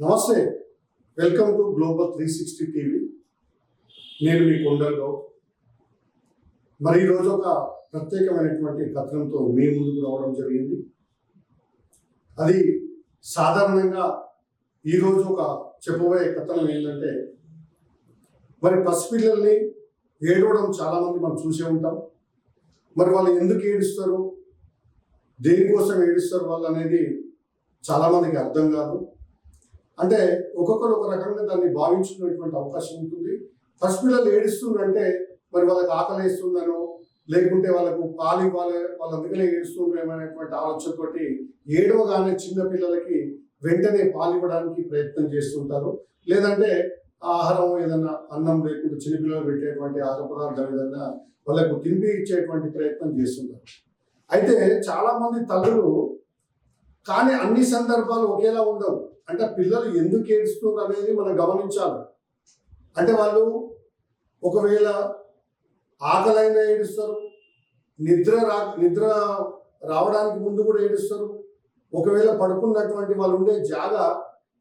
నమస్తే. Welcome to global three sixty TV. నేను మీ కొండల్లో మరి ఈరోజు ఒక ప్రత్యేకమైనటువంటి కథనంతో మీ ముందుకు రావడం జరిగింది. అది సాధారణంగా ఈరోజు ఒక చెప్పబోయే కథనం ఏంటంటే మరి పసిపిల్లల్ని ఏడవడం చాలామంది మనం చూసే ఉంటాం. మరి వాళ్ళు ఎందుకు ఏడుస్తారు? దేనికోసం ఏడుస్తారు వాళ్ళు అనేది చాలామందికి అర్థం కాదు. అంటే ఒక్కొక్కరు ఒక రకంగా దాన్ని భావించుకునేటువంటి అవకాశం ఉంటుంది. ఫస్ట్ పిల్లలు ఏడుస్తుందంటే మరి వాళ్ళకి ఆకలి వేస్తుందనో లేకుంటే వాళ్ళకు పాలు ఇవ్వాలి వాళ్ళు అందుకనే ఏడుస్తుండేమనేటువంటి ఆలోచనతోటి ఏడవగానే చిన్న పిల్లలకి వెంటనే పాలు ఇవ్వడానికి ప్రయత్నం చేస్తుంటారు. లేదంటే ఆహారం ఏదన్నా అన్నం లేకుంటే చిన్నపిల్లలు పెట్టేటువంటి ఆహార పదార్థం ఏదన్నా వాళ్ళకు తిండి ఇచ్చేటువంటి ప్రయత్నం చేస్తుంటారు. అయితే చాలామంది తల్లులు కానీ అన్ని సందర్భాలు ఒకేలా ఉండవు. అంటే పిల్లలు ఎందుకు ఏడుస్తున్నారు అనేది మనం గమనించాలి. అంటే వాళ్ళు ఒకవేళ ఆకలైనా ఏడుస్తారు నిద్ర రా నిద్ర రావడానికి ముందు కూడా ఏడుస్తారు. ఒకవేళ పడుకున్నటువంటి వాళ్ళు ఉండే జాగా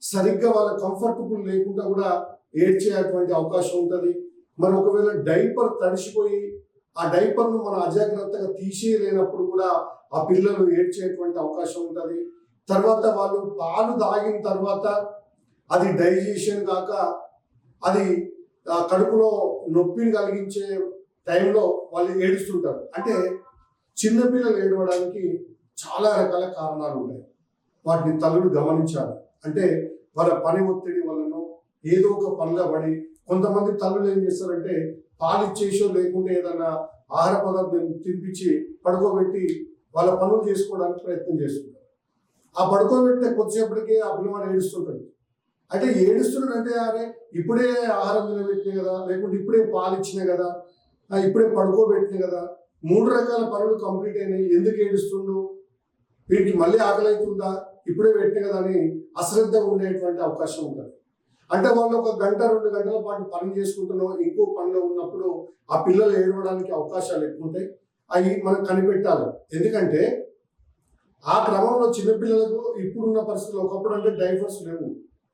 సరిగ్గా వాళ్ళ కంఫర్టబుల్ లేకుండా కూడా ఏడ్చేటువంటి అవకాశం ఉంటుంది. మరి ఒకవేళ డైపర్ తడిసిపోయి ఆ డైపర్ను మనం అజాగ్రత్తగా తీసేయలేనప్పుడు కూడా ఆ పిల్లలు ఏడ్చేటువంటి అవకాశం ఉంటుంది. తర్వాత వాళ్ళు పాలు తాగిన తర్వాత అది డైజెషన్ కాక అది ఆ కడుపులో నొప్పిని కలిగించే టైంలో వాళ్ళు ఏడుస్తుంటారు. అంటే చిన్నపిల్లలు ఏడవడానికి చాలా రకాల కారణాలు ఉన్నాయి. వాటిని తల్లుడు గమనించాలి. అంటే వాళ్ళ పని ఒత్తిడి వలన ఏదో ఒక పనిలో పడి కొంతమంది తల్లులు ఏం చేస్తారంటే పాలు ఇచ్చేసో లేకుంటే ఏదైనా ఆహార పదార్థం తినిపించి పడుకోబెట్టి వాళ్ళ పనులు చేసుకోవడానికి ప్రయత్నం చేస్తుంటారు. ఆ పడుకోబెట్టే కొద్దిసేపటికి ఆ పిల్లవాడు ఏడుస్తుంటాడు. అంటే ఏడుస్తున్నాడు అంటే అరే ఇప్పుడే ఆహారం తినబెట్టిన కదా లేకుంటే ఇప్పుడే పాలు ఇచ్చిన కదా ఇప్పుడే పడుకోబెట్టిన కదా మూడు రకాల పనులు కంప్లీట్ అయినాయి ఎందుకు ఏడుస్తుండు? వీటికి మళ్ళీ ఆకలి అవుతుందా ఇప్పుడే పెట్టిన కదా అని అశ్రద్ధ ఉండేటువంటి అవకాశం ఉంటుంది. అంటే వాళ్ళు ఒక గంట రెండు గంటల పాటు పని చేసుకుంటున్నాం ఇంకో పనిలో ఉన్నప్పుడు ఆ పిల్లలు ఏడవడానికి అవకాశాలు ఎక్కువ ఉంటాయి. అవి మనం కనిపెట్టాలి. ఎందుకంటే ఆ క్రమంలో చిన్నపిల్లలకు ఇప్పుడున్న పరిస్థితులు ఒకప్పుడు అంటే డైపర్స్ లేవు.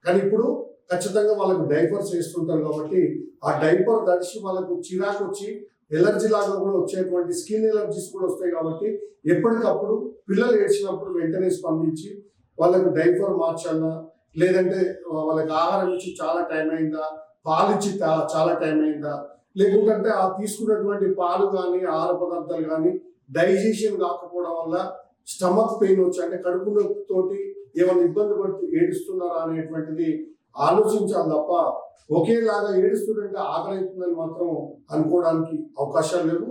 కానీ ఇప్పుడు ఖచ్చితంగా వాళ్ళకు డైపర్స్ వేస్తుంటారు కాబట్టి ఆ డైపర్ తడిసి వాళ్ళకు చిరాకు వచ్చి ఎలర్జీ లాగా కూడా వచ్చేటువంటి స్కిన్ ఎలర్జీస్ కూడా వస్తాయి కాబట్టి ఎప్పటికప్పుడు పిల్లలు ఏడ్చినప్పుడు వెంటనే స్పందించి వాళ్ళకు డైపర్ మార్చాలన్నా లేదంటే వాళ్ళకి ఆహారం ఇచ్చి చాలా టైం అయిందా పాలు ఇచ్చి చాలా టైం అయిందా లేకుంటే ఆ తీసుకున్నటువంటి పాలు కానీ ఆహార పదార్థాలు కానీ డైజెషన్ కాకపోవడం వల్ల స్టమక్ పెయిన్ వచ్చి అంటే కడుపు నొప్పితోటి ఏమైనా ఇబ్బంది పడుతూ ఏడుస్తున్నారా అనేటువంటిది ఆలోచించాలి తప్ప ఒకేలాగా ఏడుస్తుంటే ఆకలి అవుతుందని మాత్రం అనుకోవడానికి అవకాశాలు లేవు.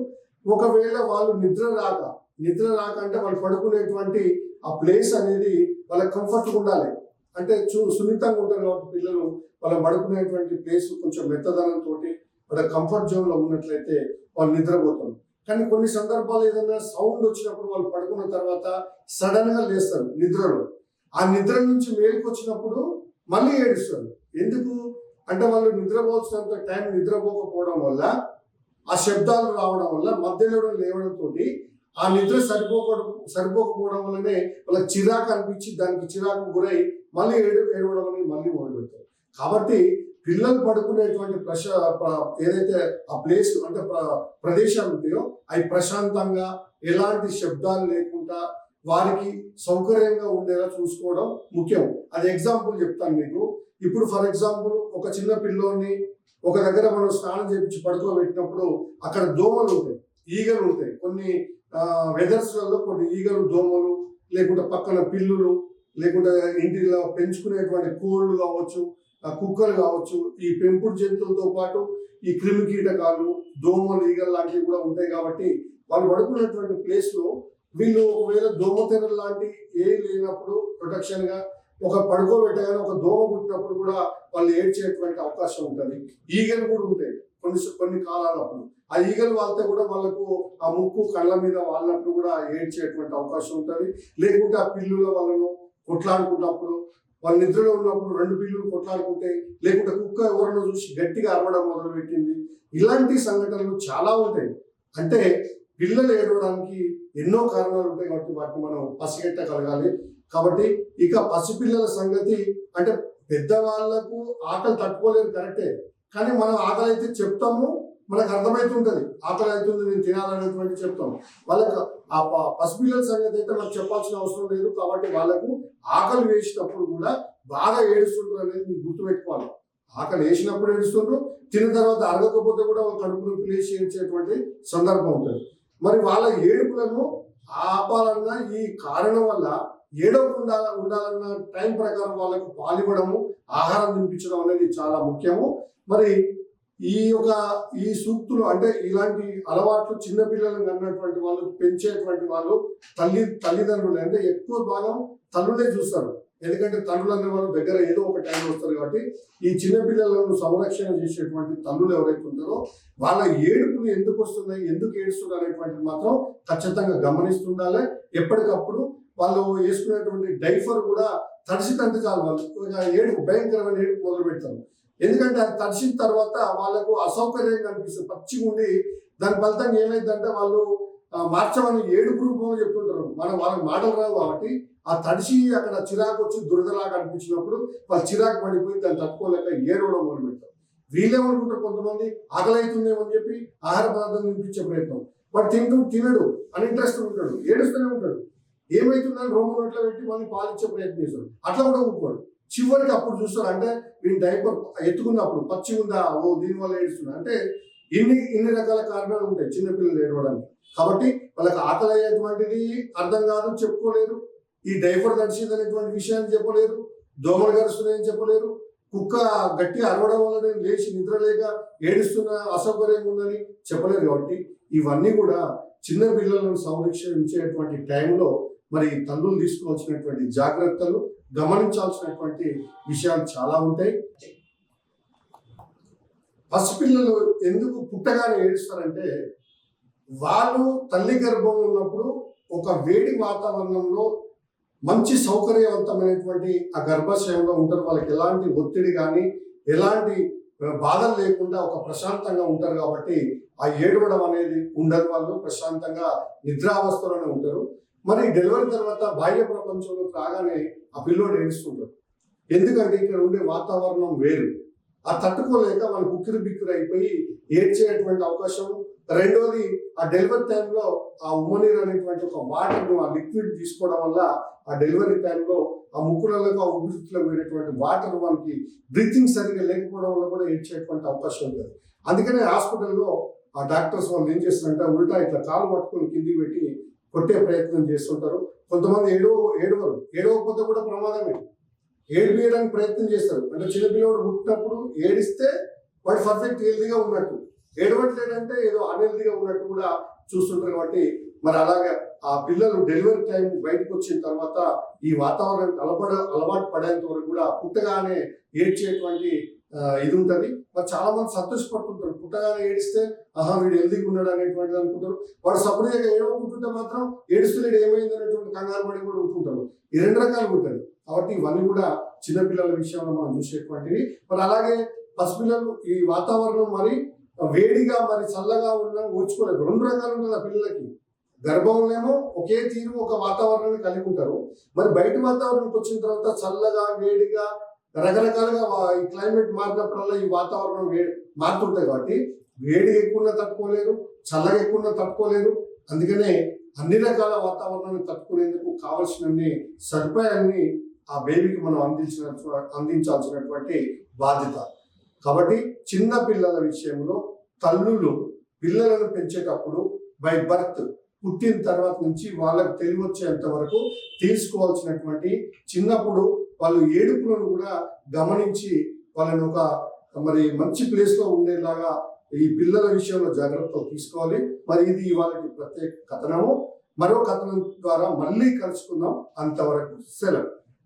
ఒకవేళ వాళ్ళు నిద్ర రాక నిద్ర రాక అంటే వాళ్ళు పడుకునేటువంటి ఆ ప్లేస్ అనేది వాళ్ళకి కంఫర్ట్గా ఉండాలి. అంటే చూ సున్నితంగా ఉంటారు కాబట్టి పిల్లలు వాళ్ళు పడుకునేటువంటి ప్లేస్ కొంచెం మెత్తదనంతో వాళ్ళ కంఫర్ట్ జోన్లో ఉన్నట్లయితే వాళ్ళు నిద్రపోతారు. కానీ కొన్ని సందర్భాలు ఏదైనా సౌండ్ వచ్చినప్పుడు వాళ్ళు పడుకున్న తర్వాత సడన్గా లేస్తారు నిద్రలో. ఆ నిద్ర నుంచి మేలుకు వచ్చినప్పుడు మళ్ళీ ఏడుస్తారు. ఎందుకు? అంటే వాళ్ళు నిద్రపోవాల్సినంత టైం నిద్రపోకపోవడం వల్ల ఆ శబ్దాలు రావడం వల్ల మధ్యలో లేవడంతో ఆ నిద్ర సరిపోకపోవడం సరిపోకపోవడం వల్లనే వాళ్ళకి చిరాకు అనిపించి దానికి చిరాకు గురై మళ్ళీ ఏడు ఏడవడం అనేది మళ్ళీ మొదలు పెడతారు కాబట్టి పిల్లలు పడుకునేటువంటి ప్రశ ఏదైతే ఆ ప్లేస్ అంటే ప్ర- ప్రదేశాలు ఉంటాయో అవి ప్రశాంతంగా ఎలాంటి శబ్దాలు లేకుండా వారికి సౌకర్యంగా ఉండేలా చూసుకోవడం ముఖ్యం. అది ఎగ్జాంపుల్ చెప్తాను మీకు. ఇప్పుడు ఫర్ ఎగ్జాంపుల్ ఒక చిన్న పిల్లోని ఒక దగ్గర మనం స్నానం చేయించి పడుకోబెట్టినప్పుడు అక్కడ దోమలు ఉంటాయి ఈగలు ఉంటాయి. కొన్ని వెదర్స్లలో కొన్ని ఈగలు దోమలు లేకుంటే పక్కన పిల్లులు లేకుంటే ఇంటిలో పెంచుకునేటువంటి కోళ్ళు కావచ్చు కుక్కలు కావచ్చు ఈ పెంపుడు జంతువులతో పాటు ఈ క్రిమి కీటకాలు దోమలు ఈగలు లాంటివి కూడా ఉంటాయి కాబట్టి వాళ్ళు పడుకున్నటువంటి ప్లేస్లో వీళ్ళు ఒకవేళ దోమతెరలు లాంటి ఏ లేనప్పుడు ప్రొటెక్షన్గా ఒక పడుకోబెట్టగానే ఒక దోమ పుట్టినప్పుడు కూడా వాళ్ళు ఏడ్చేటువంటి అవకాశం ఉంటుంది. ఈగలు కూడా ఉంటాయి కొన్ని కొన్ని కాలాలప్పుడు ఆ ఈగలు వాళ్తే కూడా వాళ్ళకు ఆ ముక్కు కళ్ళ మీద వాళ్ళప్పుడు కూడా ఏడ్చేటువంటి అవకాశం ఉంటుంది. లేకుంటే ఆ పిల్లుల వాళ్ళను కొట్లాడుకున్నప్పుడు వాళ్ళు నిద్రలో ఉన్నప్పుడు రెండు పిల్లులు కొట్లాడుకుంటాయి లేకుంటే కుక్క ఎవరినో చూసి గట్టిగా అరవడం మొదలుపెట్టింది. ఇలాంటి సంఘటనలు చాలా ఉంటాయి. అంటే పిల్లలు ఏడవడానికి ఎన్నో కారణాలు ఉంటాయి కాబట్టి వాటిని మనం పసిగట్టగలగాలి. కాబట్టి ఇక పసిపిల్లల సంగతి అంటే పెద్దవాళ్ళకు ఆకలి తట్టుకోలేదు కరెక్టే. కానీ మనం ఆకలి అయితే చెప్తాము మనకు అర్థమవుతుంటది ఆకలి అవుతుంది నేను తినాలనేటువంటి చెప్తాం. వాళ్ళకి ఆ ప- పసిపిల్లల సంగతి అయితే మనకు చెప్పాల్సిన అవసరం లేదు. కాబట్టి వాళ్ళకు ఆకలి వేసినప్పుడు కూడా బాగా ఏడుస్తుంటారు అనేది మీరు గుర్తుపెట్టుకోవాలి. ఆకలి వేసినప్పుడు ఏడుస్తుండ్రు తిన్న తర్వాత అరగకపోతే కూడా వాళ్ళు కడుపు నొప్పి లేచి ఏడ్చేటువంటి సందర్భం ఉంటుంది. మరి వాళ్ళ ఏడుపులను ఆపాలన్న ఈ కారణం వల్ల ఏడవకుండా ఉండాలన్న టైం ప్రకారం వాళ్ళకు పాలివ్వడము ఆహారం తినిపించడం అనేది చాలా ముఖ్యము. మరి ఈ యొక్క ఈ సూక్తులు అంటే ఇలాంటి అలవాట్లు చిన్నపిల్లలను అన్నటువంటి వాళ్ళు పెంచేటువంటి వాళ్ళు తల్లి తల్లిదండ్రులు అంటే ఎక్కువ భాగం తల్లులే చూస్తారు. ఎందుకంటే తల్లులు అనే వాళ్ళు దగ్గర ఏదో ఒక టైం వస్తారు కాబట్టి ఈ చిన్నపిల్లలను సంరక్షణ చేసేటువంటి తల్లులు ఎవరైతే ఉంటారో వాళ్ళ ఏడుపులు ఎందుకు వస్తున్నాయి ఎందుకు ఏడుస్తున్నారు అనేటువంటిది మాత్రం ఖచ్చితంగా గమనిస్తుండాలి. ఎప్పటికప్పుడు వాళ్ళు వేసుకునేటువంటి డైఫర్ కూడా తడిసినంత చాలు వాళ్ళు. ఏడుపు భయంకరమైన ఏడుపు మొదలు పెడతారు ఎందుకంటే అది తడిసిన తర్వాత వాళ్ళకు అసౌకర్యంగా అనిపిస్తుంది పచ్చిగా ఉండి దాని ఫలితంగా ఏమైందంటే వాళ్ళు మార్చమని ఏడు రూపంలో చెప్తుంటారు. మనం వాళ్ళకి మాటలు రావు కాబట్టి ఆ తడిసి అక్కడ చిరాకు వచ్చి దురదలాగా అనిపించినప్పుడు వాళ్ళు చిరాకు పడిపోయి దాన్ని తట్టుకోలేక ఏడవడం మొదలు పెడతారు. వీళ్ళేమనుకుంటారు కొంతమంది ఆకలి అని చెప్పి ఆహార పదార్థం తినిపించే ప్రయత్నం. వాడు తింటూ తినడు అని ఇంట్రెస్ట్ ఉంటాడు ఏడుస్తూనే ఉంటాడు. ఏమైతుందని రోమ్ నోట్లో పెట్టి మళ్ళీ పాలిచ్చే ప్రయత్నం చేస్తాడు. అట్లా కూడా ఊరుకోడు. చివరికి అప్పుడు చూస్తారు అంటే వీడి డైపర్ ఎత్తుకున్నప్పుడు పచ్చి ఉందా ఓ దీనివల్ల ఏడుస్తున్నా అంటే ఇన్ని ఇన్ని రకాల కారణాలు ఉంటాయి చిన్నపిల్లలు ఏడవడానికి. కాబట్టి వాళ్ళకి ఆకలి అయ్యేటువంటిది అర్థం కాదు చెప్పుకోలేరు. ఈ డైపర్ తడిసింది అనేటువంటి విషయాన్ని చెప్పలేరు. దోమలు గరుస్తున్నాయని చెప్పలేరు. కుక్క గట్టి అరవడం వల్ల నేను లేచి నిద్ర లేక ఏడుస్తున్న అసౌకర్యంగా ఉందని చెప్పలేరు కాబట్టి ఇవన్నీ కూడా చిన్న పిల్లలను సంరక్షించేటువంటి టైంలో మరి తల్లులు తీసుకోవాల్సినటువంటి జాగ్రత్తలు గమనించాల్సినటువంటి విషయాలు చాలా ఉంటాయి. పసిపిల్లలు ఎందుకు పుట్టగానే ఏడుస్తారంటే వాళ్ళు తల్లి గర్భం ఉన్నప్పుడు ఒక వేడి వాతావరణంలో మంచి సౌకర్యవంతమైనటువంటి ఆ గర్భాశయంలో ఉంటారు. వాళ్ళకి ఎలాంటి ఒత్తిడి కానీ ఎలాంటి బాధలు లేకుండా ఒక ప్రశాంతంగా ఉంటారు కాబట్టి ఆ ఏడవడం అనేది ఉండదు వాళ్ళు. ప్రశాంతంగా నిద్రావస్థలోనే ఉంటారు. మరి డెలివరీ తర్వాత బాహ్య ప్రపంచంలోకి రాగానే ఆ పిల్లోడు ఏడుస్తుంటాడు. ఎందుకంటే ఇక్కడ ఉండే వాతావరణం వేరు. ఆ తట్టుకోలేక వాళ్ళు ఉక్కిరి బిక్కిరి అయిపోయి ఏడ్చేటువంటి అవకాశం. రెండోది ఆ డెలివరీ టైంలో ఆ ఉమ్మనీరు అనేటువంటి ఒక వాటర్ ఆ లిక్విడ్ తీసుకోవడం వల్ల ఆ డెలివరీ టైంలో ఆ ముక్కులలో ఆ ఊపిరితిత్తులో పోయినటువంటి వాటర్ మనకి బ్రీతింగ్ సరిగ్గా లేకపోవడం వల్ల కూడా ఏడ్చేటువంటి అవకాశం ఉంటుంది అందుకనే హాస్పిటల్లో ఆ డాక్టర్స్ వాళ్ళు ఏం చేస్తారంటే ఉల్టా ఇట్లా కాలు పట్టుకొని కిందికి పెట్టి కొట్టే ప్రయత్నం చేస్తుంటారు. కొంతమంది ఏడవ ఏడవరు. ఏడవకపోతే కూడా ప్రమాదమే. ఏడిపియడానికి ప్రయత్నం చేస్తారు. అంటే చిన్నపిల్లవాడు పుట్టినప్పుడు ఏడిస్తే వాడు పర్ఫెక్ట్ హెల్దీగా ఉన్నట్టు. ఏడవట్లేదంటే ఏదో అన్హెల్దీగా ఉన్నట్టు కూడా చూస్తుంటారు కాబట్టి మరి అలాగే ఆ పిల్లలు డెలివరీ టైం బయటకు వచ్చిన తర్వాత ఈ వాతావరణం అలపడ అలవాటు పడేంత వరకు కూడా పుట్టగానే ఏడ్చేటువంటి ఇది ఉంటుంది. మరి చాలా మంది సంతోషపడుతుంటారు. పుట్టగానే ఏడిస్తే ఆహా వీడు హెల్దీగా ఉన్నాడు అనేటువంటిది అనుకుంటారు. వాడు సపరేట్గా ఏమనుకుంటుంటే మాత్రం ఏడుస్తున్నాడు ఏమైంది అనేటువంటి కంగారు పడి కూడా ఉంటుంటారు ఈ రెండు రకాలు ఉంటుంది కాబట్టి ఇవన్నీ కూడా చిన్నపిల్లల విషయంలో మనం చూసేటువంటివి. మరి అలాగే పసిపిల్లలు ఈ వాతావరణం మరి వేడిగా మరి చల్లగా ఉన్న ఓర్చుకోలేదు రెండు రకాలు ఉంటుంది ఆ పిల్లలకి. గర్భంలోనేమో ఒకే తీరు ఒక వాతావరణాన్ని కలిగి ఉంటారు. మరి బయట వాతావరణంకి వచ్చిన తర్వాత చల్లగా వేడిగా రకరకాలుగా ఈ క్లైమేట్ మారినప్పుడల్లా ఈ వాతావరణం మారుతుంటాయి కాబట్టి వేడి ఎక్కువ తట్టుకోలేరు చల్లగా ఎక్కువగా తట్టుకోలేరు. అందుకనే అన్ని రకాల వాతావరణాన్ని తట్టుకునేందుకు కావలసినన్ని సదుపాయాన్ని ఆ బేబీకి మనం అందించిన అందించాల్సినటువంటి బాధ్యత. కాబట్టి చిన్న పిల్లల విషయంలో తల్లులు పిల్లలను పెంచేటప్పుడు బై బర్త్ పుట్టిన తర్వాత నుంచి వాళ్ళకి తెలివి వచ్చేంత వరకు తీసుకోవాల్సినటువంటి చిన్నప్పుడు వాళ్ళు ఏడుపులను కూడా గమనించి వాళ్ళని ఒక మరి మంచి ప్లేస్లో ఉండేలాగా ఈ పిల్లల విషయంలో జాగ్రత్తలు తీసుకోవాలి. మరి ఇది ఇవాళ ప్రత్యేక కథనము. మరో కథనం ద్వారా మళ్ళీ కలుసుకుందాం. అంతవరకు సెలవు.